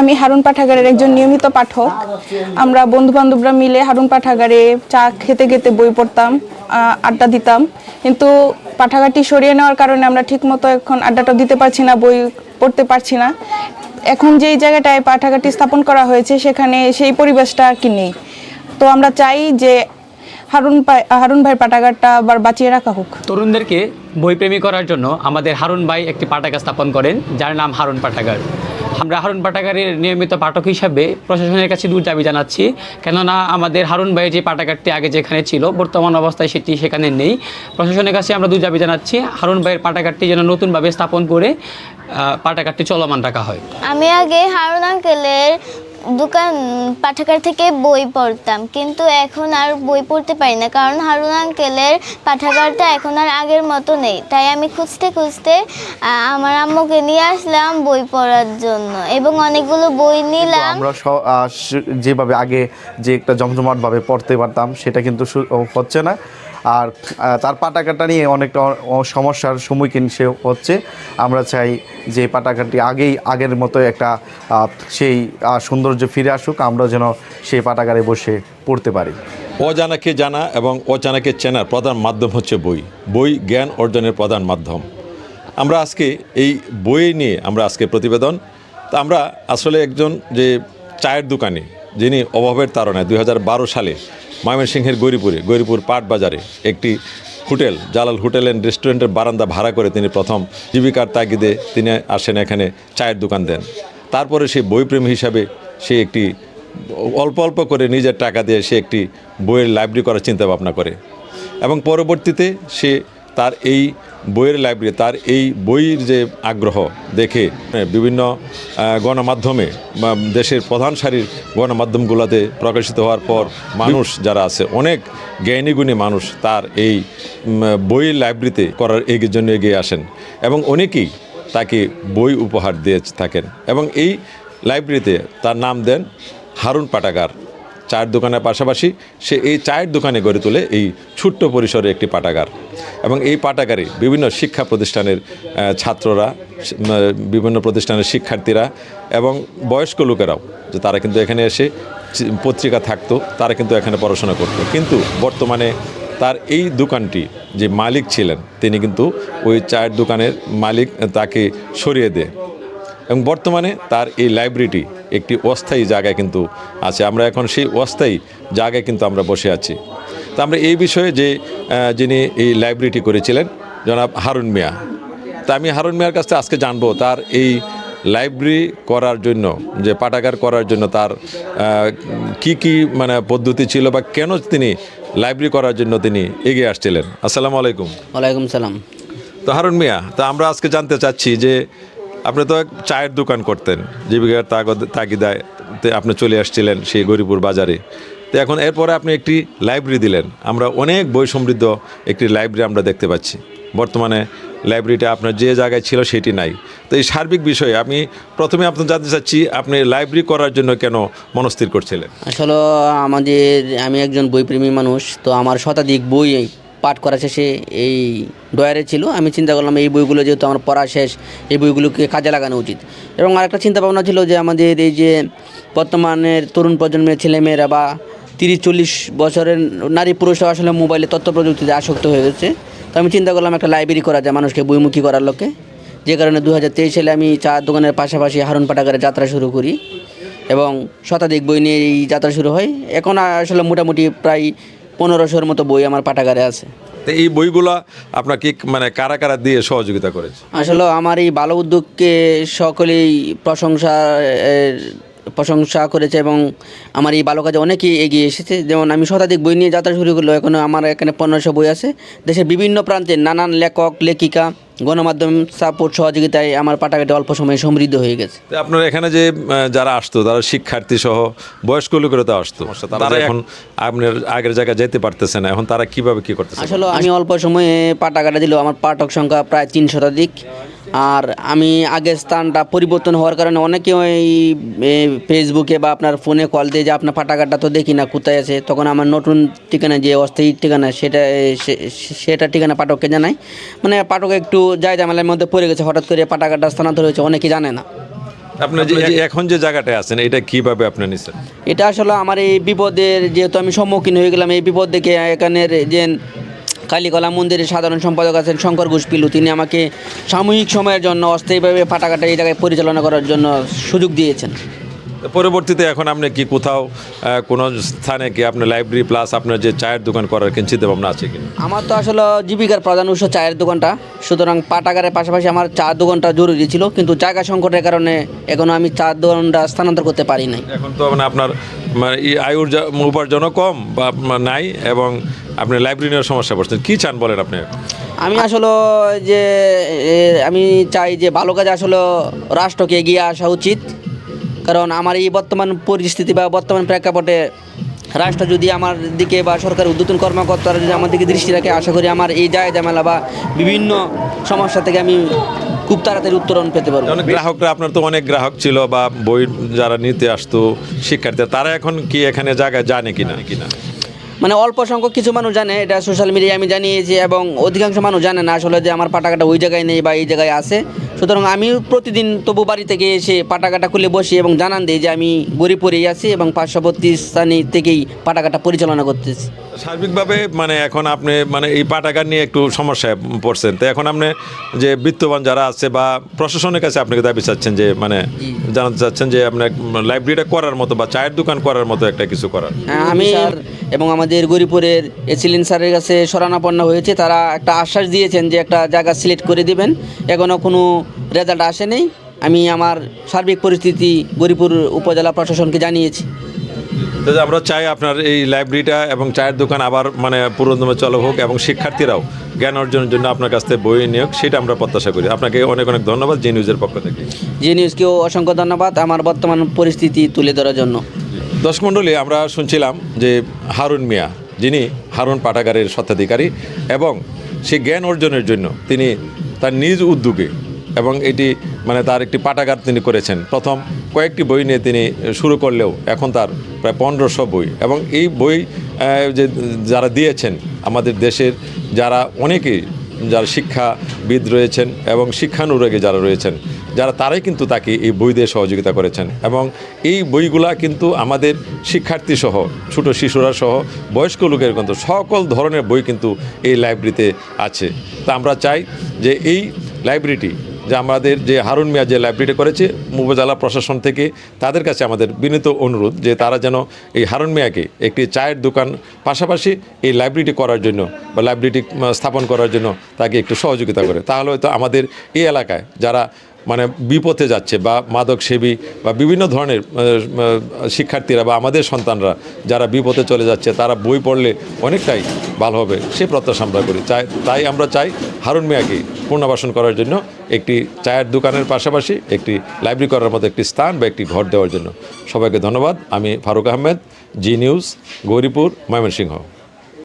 আমি হারুন পাঠাগারের একজন নিয়মিত পাঠক। আমরা বন্ধু বান্ধবরা মিলে হারুন পাঠাগারে চা খেতে খেতে বই পড়তাম আড্ডা দিতাম। কিন্তু পাঠাগারটি সরিয়ে নেওয়ার কারণে আমরা ঠিকমতো এখন আড্ডাটা দিতে পারছি না, বই পড়তে পারছি না। এখন যেই জায়গাটায় পাঠাগারটি স্থাপন করা হয়েছে, সেখানে সেই পরিবেশটা আর কি নেই। তো আমরা চাই যে হারুন হারুন ভাই পাঠাগারটা আবার বাঁচিয়ে রাখা হোক। তরুণদেরকে বইপ্রেমী করার জন্য আমাদের হারুন ভাই একটি পাঠাগার স্থাপন করেন, যার নাম হারুন পাঠাগার। আমরা হারুন পাটাকারের নিয়মিত পাঠক হিসাবে প্রশাসনের কাছে দূর দাবি জানাচ্ছি। কেননা আমাদের হারুন ভাইয়ের যে পাটাকারটি আগে যেখানে ছিল, বর্তমান অবস্থায় সেটি সেখানে নেই। প্রশাসনের কাছে আমরা দূর দাবি জানাচ্ছি, হারুন ভাইয়ের পাটাকারটি যেন নতুনভাবে স্থাপন করে পাটাকারটি চলমান রাখা হয়। আমি আগে হারুন আঙ্কেলের দোকান পাঠাগার থেকে বই পড়তাম। কিন্তু এখন আর বই পড়তে পারি না। কারণ হারুন আঙ্কেলের পাঠাগারটা এখন আর আগের মতো নেই। তাই আমি খুঁজতে খুঁজতে আমার আম্মুকে নিয়ে আসলাম বই পড়ার জন্য। এবং অনেকগুলো বই নিলাম। আমরা যেভাবে আগে যে একটা জমজমাটভাবে পড়তে পারতাম সেটা কিন্তু হচ্ছে না। আর তার পাটাকাটা নিয়ে অনেকটা সমস্যার সম্মুখীন সে হচ্ছে। আমরা চাই যে পাটাকাটি আগেই, আগের মতো একটা সেই সৌন্দর্য ফিরে আসুক, আমরা যেন সেই পাটাগারে বসে পড়তে পারি। অজানাকে জানা এবং অজানাকে চেনার প্রধান মাধ্যম হচ্ছে বই। বই জ্ঞান অর্জনের প্রধান মাধ্যম। আমরা আজকে এই বই নিয়ে আমরা আজকে প্রতিবেদন। তা আমরা আসলে একজন যে চায়ের দোকানি যিনি অভাবের তারণায় দুই সালে ময়মনসিংহের গৌরীপুরে, গৌরীপুর পাট বাজারে একটি হোটেল, জালাল হোটেল অ্যান্ড রেস্টুরেন্টের বারান্দা ভাড়া করে তিনি প্রথম জীবিকার তাগিদে তিনি আসেন এখানে চায়ের দোকান দেন। তারপরে সে বইপ্রেমী হিসাবে সে একটি অল্প অল্প করে নিজের টাকা দিয়ে সে একটি বইয়ের লাইব্রেরি করার চিন্তা ভাবনা করে। এবং পরবর্তীতে সে তার এই বইয়ের লাইব্রেরি তার এই বইয়ের যে আগ্রহ দেখে বিভিন্ন গণমাধ্যমে, বা দেশের প্রধান সারির গণমাধ্যমগুলোতে প্রকাশিত হওয়ার পর মানুষ যারা আছে, অনেক জ্ঞানীগুণী মানুষ তার এই বইয়ের লাইব্রেরিতে করার এগিয়ে জন্য এগিয়ে আসেন এবং অনেকেই তাকে বই উপহার দিয়ে থাকেন এবং এই লাইব্রেরিতে তার নাম দেন হারুন পাটাগার। চায়ের দোকানের পাশাপাশি সে এই চায়ের দোকানে গড়ে তোলে এই ছোট্ট পরিসরে একটি পাঠাগার এবং এই পাঠাগারে বিভিন্ন শিক্ষা প্রতিষ্ঠানের ছাত্ররা বিভিন্ন প্রতিষ্ঠানের শিক্ষার্থীরা এবং বয়স্ক লোকেরাও, যে তারা কিন্তু এখানে এসে পত্রিকা থাকতো, তারা কিন্তু এখানে পড়াশোনা করতো। কিন্তু বর্তমানে তার এই দোকানটি যে মালিক ছিলেন, তিনি কিন্তু ওই চায়ের দোকানের মালিক, তাকে সরিয়ে দেয়। এবং বর্তমানে তার এই লাইব্রেরিটি একটি অস্থায়ী জায়গায় কিন্তু আছে। আমরা এখন সেই অস্থায়ী জায়গায় কিন্তু আমরা বসে আছি। তা আমরা এই বিষয়ে যে যিনি এই লাইব্রেরিটি করেছিলেন জনাব হারুন মিয়া। তা আমি হারুন মিয়ার কাছ থেকে আজকে জানব তার এই লাইব্রেরি করার জন্য যে পাঠাগার করার জন্য তার কি কি মানে পদ্ধতি ছিল বা কেন তিনি লাইব্রেরি করার জন্য তিনি এগিয়ে আসছিলেন। আসসালামু আলাইকুম। ওয়ালাইকুম সালাম। তো হারুন মিয়া তা আমরা আজকে জানতে চাচ্ছি যে আপনি তো এক চায়ের দোকান করতেন, জীবিকার তাগদ- তাগিদায় আপনি চলে আসছিলেন সেই গরিপুর বাজারে। তো এখন এরপরে আপনি একটি লাইব্রেরি দিলেন। আমরা অনেক বই সমৃদ্ধ একটি লাইব্রেরি আমরা দেখতে পাচ্ছি। বর্তমানে লাইব্রেরিটা আপনার যে জায়গায় ছিল সেটি নাই। তো এই সার্বিক বিষয়ে আমি প্রথমে আপনি জানতে চাচ্ছি, আপনি লাইব্রেরি করার জন্য কেন মনস্থির করছিলেন? আসলে আমাদের, আমি একজন বইপ্রেমী মানুষ, তো আমার শতাধিক বই পাঠ করা শেষে এই ডয়ারে ছিল। আমি চিন্তা করলাম এই বইগুলো যেহেতু আমার পড়া শেষ, এই বইগুলোকে কাজে লাগানো উচিত। এবং আরেকটা চিন্তা ভাবনা ছিল যে আমাদের এই যে বর্তমানের তরুণ প্রজন্মের ছেলেমেয়েরা বা তিরিশ, চল্লিশ বছরের নারী পুরুষরা আসলে মোবাইলে তথ্য প্রযুক্তিতে আসক্ত হয়ে গেছে। তো আমি চিন্তা করলাম একটা লাইব্রেরি করা যায় মানুষকে বইমুখী করার লক্ষ্যে। যে কারণে দু হাজার তেইশ সালে আমি চা দোকানের পাশাপাশি হারুন পাঠাগারে যাত্রা শুরু করি। এবং শতাধিক বই নিয়ে এই যাত্রা শুরু হয়। এখন আসলে মোটামুটি প্রায় পনেরোশোর মতো বই আমার পাঠাগারে আছে। তো এই বইগুলা আপনাকে মানে কারা কারা দিয়ে সহযোগিতা করেছে? আসলে আমার এই ভালো উদ্যোগকে সকলেই প্রশংসা প্রশংসা করেছে এবং আমার এই ভালো কাজে অনেকেই এগিয়ে এসেছে। যেমন আমি শতাধিক বই নিয়ে যাত্রা শুরু করল এখন আমার এখানে পনেরোশো বই আছে। দেশের বিভিন্ন প্রান্তে নানান লেখক লেখিকা গণমাধ্যম সাপোর্ট সহযোগিতায় আমার পাঠাগারটি অল্প সময়ে সমৃদ্ধ হয়ে গেছে। তো আপনার এখানে যে আহ, যারা আসতো তারা শিক্ষার্থী সহ বয়স্ক লোকেরা তো আসতো। তারা এখন আপনার আগের জায়গায় যেতে পারতেছে না। এখন তারা কীভাবে কি করতেছে? আসলে আমি অল্প সময়ে পাটাঘাটা দিল আমার পাঠক সংখ্যা প্রায় তিন শতাধিক আর আমি আগের স্থানটা পরিবর্তন হওয়ার কারণে অনেকে ওই ফেসবুকে বা আপনার ফোনে কল দিয়ে যে আপনার পাঠাগারটা তো দেখি না কোথায় আছে তখন আমার নতুন ঠিকানা যে অস্থায়ী ঠিকানা সেটা সে- সেটা ঠিকানা পাঠককে জানাই। মানে পাঠক একটু যায় জামেলার মধ্যে পড়ে গেছে হঠাৎ করে পাঠাগারটা স্থানান্তর হয়েছে অনেকে জানে না। আপনার যে এখন যে জায়গাটায় আছেন এটা কীভাবে আপনি নিছেন? এটা আসলে আমার এই বিপদের যেহেতু আমি সম্মুখীন হয়ে গেলাম এই বিপদ দেখে এখানের যে কালীকলা মন্দিরের সাধারণ সম্পাদক আছেন শঙ্কর ঘোষ পিলু তিনি আমাকে সাময়িক সময়ের জন্য অস্থায়ীভাবে পাটাঘাটা এই জায়গায় পরিচালনা করার জন্য সুযোগ দিয়েছেন। পরবর্তীতে এখন আপনি কি কোথাও কোনো স্থানে কি আপনার লাইব্রেরি প্লাস আপনার যে চায়ের দোকান করার কি চিন্তা ভাবনা আছে কিনা? আমার তো আসলে জীবিকার প্রধান উৎস চায়ের দোকানটা। সুতরাং পাটাগারের পাশাপাশি আমার চার দোকানটা জরুরি ছিল কিন্তু জায়গা সংকটের কারণে এখনও আমি চার দোকানটা স্থানান্তর করতে পারি নাই। এখন তো মানে আপনার মানে এই আয়ুর উপার্জনও কম বা নাই এবং আপনি লাইব্রেরি নেওয়ার সমস্যা পড়ছেন। কি চান বলেন আপনি? আমি আসলে যে আমি চাই যে ভালো কাজে আসলে রাষ্ট্রকে এগিয়ে আসা উচিত। কারণ আমার এই বর্তমান পরিস্থিতি বা বর্তমান প্রেক্ষাপটে রাষ্ট্র যদি আমার দিকে বা সরকার উদ্যোতন কর্মকর্তারা যদি আমার দিকে দৃষ্টি রাখে আশা করি আমার এই জায়গা ঝামেলা বা বিভিন্ন সমস্যা থেকে আমি খুব তাড়াতাড়ি উত্তরণ পেতে পারব। অনেক গ্রাহকরা আপনার তো অনেক গ্রাহক ছিল বা বই যারা নিতে আসতো শিক্ষার্থী তারা এখন কি এখানে জায়গায় জানে কিনা? কিনা মানে অল্প সংখ্যক কিছু মানুষ জানে এটা সোশ্যাল মিডিয়ায় আমি জানিয়েছি এবং অধিকাংশ মানুষ জানে না আসলে যে আমার পাটাকাটা ওই জায়গায় নেই বা এই জায়গায় আছে। সুতরাং আমি প্রতিদিন তবু বাড়ি থেকে এসে পাটাকাটা খুলে বসি এবং জানান দিই যে আমি গরিপুরেই আছি এবং পার্শ্ববর্তী স্থানে থেকেই পাটাকাটা পরিচালনা করতেছি। সার্বিকভাবে মানে এখন আপনি মানে এই পাটাকার নিয়ে একটু সমস্যায় পড়ছেন। তো এখন আপনি যে বিত্তবান যারা আছে বা প্রশাসনের কাছে আপনাকে দাবি চাচ্ছেন যে মানে জানাতে চাচ্ছেন যে আপনার লাইব্রেরিটা করার মতো বা চায়ের দোকান করার মতো একটা কিছু করার। হ্যাঁ, আমি স্যার। এবং আমাদের গরিপুরের এসিলিন স্যারের কাছে শরণাপন্ন হয়েছে। তারা একটা আশ্বাস দিয়েছেন যে একটা জায়গা সিলেক্ট করে দিবেন। এখনও কোনো রেজাল্ট আসেনি। আমি আমার সার্বিক পরিস্থিতি গরিপুর উপজেলা প্রশাসনকে জানিয়েছি। তো আমরা চাই আপনার এই লাইব্রেরিটা এবং চায়ের দোকান আবার মানে পুরোদমে চলো হোক এবং শিক্ষার্থীরাও জ্ঞান অর্জনের জন্য আপনার কাছ থেকে বই নিয়োগ সেটা আমরা প্রত্যাশা করি। আপনাকে অনেক অনেক ধন্যবাদ জি নিউজের পক্ষ থেকে। জি নিউজকেও অসংখ্য ধন্যবাদ আমার বর্তমান পরিস্থিতি তুলে ধরার জন্য। দর্শক মণ্ডলী আমরা শুনছিলাম যে হারুন মিয়া যিনি হারুন পাঠাগারের স্বত্বাধিকারী এবং সে জ্ঞান অর্জনের জন্য তিনি তার নিজ উদ্যোগে এবং এটি মানে তার একটি পাঠাগার তিনি করেছেন। প্রথম কয়েকটি বই নিয়ে তিনি শুরু করলেও এখন তার প্রায় পনেরোশো বই এবং এই বই যে যারা দিয়েছেন আমাদের দেশের যারা অনেকেই, যারা শিক্ষাবিদ রয়েছেন এবং শিক্ষানুরাগী যারা রয়েছেন, যারা তারাই কিন্তু তাকে এই বই দিয়ে সহযোগিতা করেছেন এবং এই বইগুলা কিন্তু আমাদের শিক্ষার্থী সহ, ছোট শিশুরা সহ, বয়স্ক লোকের কিন্তু সকল ধরনের বই কিন্তু এই লাইব্রেরিতে আছে। তা আমরা চাই যে এই লাইব্রেরিটি যে আমাদের যে হারুন মিয়া যে লাইব্রেরিটি করেছে উপজেলা প্রশাসন থেকে তাদের কাছে আমাদের বিনীত অনুরোধ যে তারা যেন এই হারুন মিয়াকে একটি চায়ের দোকান পাশাপাশি এই লাইব্রেরিটি করার জন্য বা লাইব্রেরিটি স্থাপন করার জন্য তাকে একটু সহযোগিতা করে। তাহলে হয়তো আমাদের এই এলাকায় যারা মানে বিপথে যাচ্ছে বা মাদক সেবী বা বিভিন্ন ধরনের শিক্ষার্থীরা বা আমাদের সন্তানরা যারা বিপথে চলে যাচ্ছে, তারা বই পড়লে অনেকটাই ভালো হবে, সে প্রত্যাশা আমরা করি। চাই, তাই আমরা চাই হারুন মিয়াকে পুনর্বাসন করার জন্য একটি চায়ের দোকানের পাশাপাশি একটি লাইব্রেরি করার মতো একটি স্থান বা একটি ঘর দেওয়ার জন্য। সবাইকে ধন্যবাদ। আমি ফারুক আহমেদ, জি নিউজ, গৌরীপুর, ময়মনসিংহ।